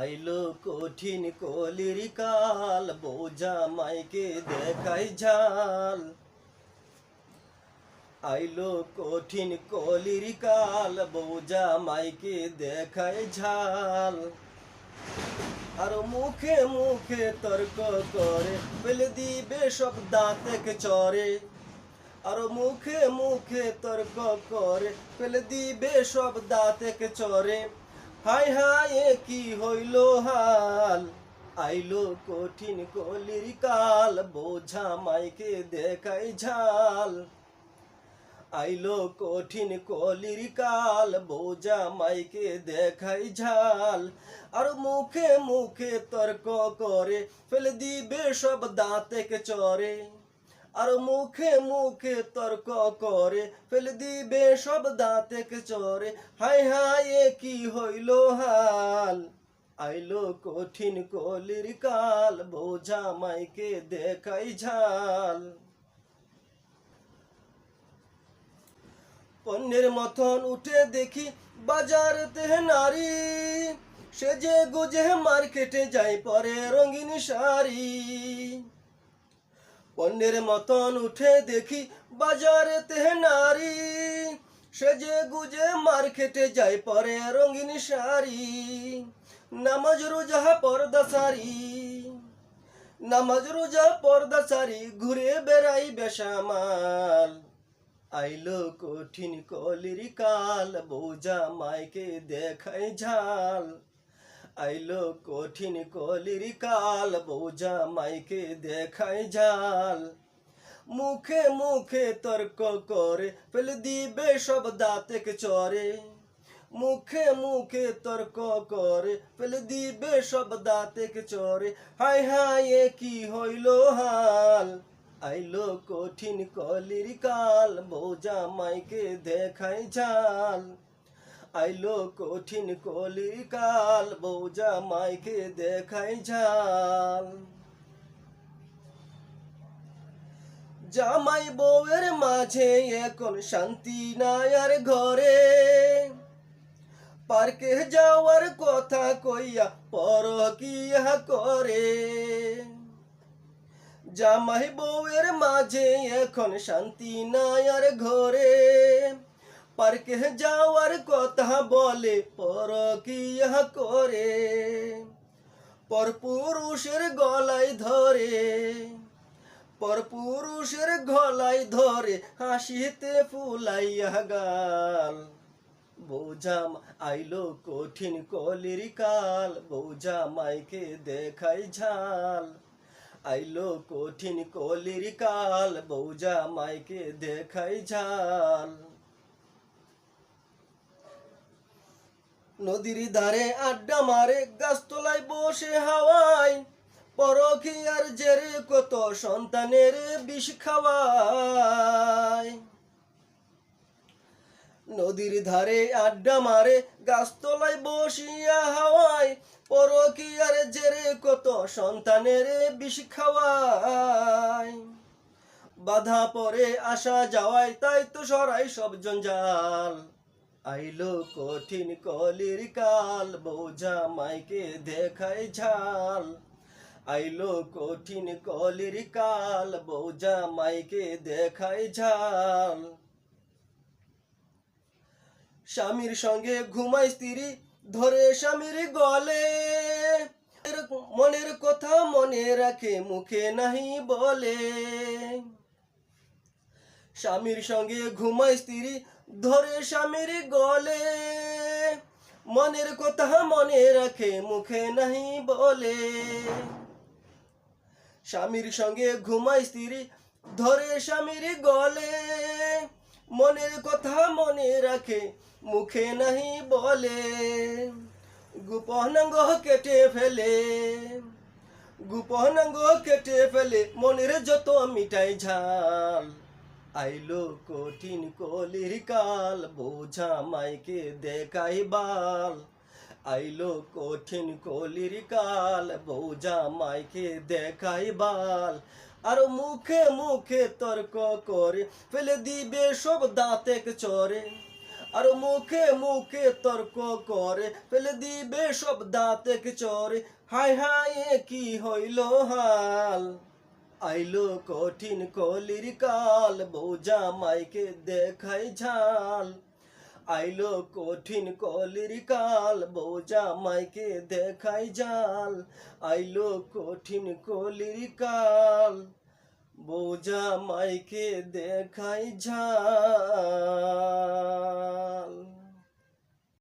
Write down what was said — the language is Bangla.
আইলো কঠিন কলির কাল, বোঝা মাইকে দেখাই ঝাল। আইলো কঠিন কলির কাল, বোঝা মাইকে দেখাই ঝাল। আর মুখে মুখে তর্ক করে, ফেলে দিবে সব দাঁতে চরে। আর মুখে মুখে তর্ক করে, ফেলে দিবে সব দাঁতে চরে। হাই এ কি হইল হাল? আইলো কঠিন কলির কাল, বোঝা মাইকে দেখাই ঝাল। আইলো কঠিন কলির কাল, বোঝা মাইকে দেখাই ঝাল। আর মুখে মুখে তর্ক করে, ফেলে দিবে সব দাঁতে চরে। আর মুখে মুখে তর্ক করে, ফেল দিবে সব দাঁতে চরে। হাই হাই এ কি হইল হাল? আইলো কঠিন কলির কাল, বোঝা মাইকে দেখাই ঝাল। পণ্যের মতন উঠে দেখি, বাজারতে নারী। সে যে গুজে মার্কেটে যাই পরে রঙিন শাড়ি। পণ্যের মতন উঠে দেখি বাজারেতে নারী। সেজে গুজে মার্কেটে যাই পরে রঙিন শাড়ি। নামাজ রোজা, পর্দা শাড়ি নামাজ রোজা, পর্দা শাড়ি ঘুরে বেড়াই বেসামাল আইলো কঠিন কলির কাল বোঝা মাইকে দেখাই ঝাল। আইলো কঠিন কলির কাল, বোঝা মাইকে দেখাই ঝাল মুখে মুখে তর্ক করে, ফেলে দিবে সব দাঁতে চরে। মুখে মুখে তর্ক করে, ফেলে দিবে সব দাঁতে চরে। হাই হাই এ কি হইল হাল? আইলো কঠিন কলির কাল, বোঝা মাইকে দেখাই ঝাল আইলো কঠিন কলির কাল বোঝা মাইকে দেখাই ঝাল। জামাই বউয়ের মাঝে এখন শান্তি নাই ঘরে। পার্কে যাওয়ার কথা কইয়া পর কিয়া করে। জামাই বউয়ের মাঝে এখন শান্তি নাই ঘরে। পার্কে যাওয়ার কথা বলে পর কিয়া করে পর পুরুষের গলায় ধরে পর পুরুষের গলায় ধরে হাসিতে ফুলাইয়া গাল বোঝাম আইলো কঠিন কলির কাল বোঝা মাইকে দেখাই ঝাল আইলো কঠিন কলির কাল বৌজা মাইকে দেখাই ঝাল নদীর ধারে আড্ডা মারে, গাছতলায় বসে হাওয়ায়। পরখিয়ার জেরে কত সন্তানের বিষ খাওয়ায়। নদীর ধারে আড্ডা মারে, গাছতলায় বসিয়া হাওয়ায়। পরকিয়ার জেরে কত সন্তানের বিষ খাওয়ায়। বাধা পরে আসা যাওয়ায়, তাই তো সরাই সব জঞ্জাল। আইলো কঠিন কলির কাল, বোঝা মাইকে দেখায় ঝাল। আইলো কঠিন কলির কাল, বোঝা মাইকে দেখায় ঝাল। স্বামীর সঙ্গে ঘুমাই স্ত্রী, ধরে স্বামীর গলে। মনের কথা মনে রাখে, মুখে নাহি বলে। স্বামীর সঙ্গে ঘুমাই স্ত্রী ধরে স্বামীর গলে। মনের কথা মনে রাখে, মুখে নাহি বলে। স্বামীর সঙ্গে ঘুমাই স্ত্রী, ধরে স্বামীর গলে। মনের কথা মনে রাখে, মুখে নাহি বলে। গোপনাঙ্গ কেটে ফেলে। গোপনাঙ্গ কেটে ফেলে, মনের যত মিটাই ঝাল। আইলো কঠিন কলির কাল, বোঝা মাইকে দেখাই বাল। আইলো কঠিন কলির কাল, বোঝা মাইকে দেখাই বাল। আর মুখে মুখে তর্ক করে, ফেলে দিবে সব দাঁতে চরে। আর মুখে মুখে তর্ক করে, ফেলে দিবে সব দাঁতে চরে। হায় হায় কি হইল হাল? আইলো কঠিন কলির কাল বৌজা মাইকে দেখাই ঝাল। আইলো কঠিন কলির কাল বৌজা মাইকে দেখাই জাল আইলো কঠিন কলির কাল বৌজা মাইকে দেখাই ঝাল।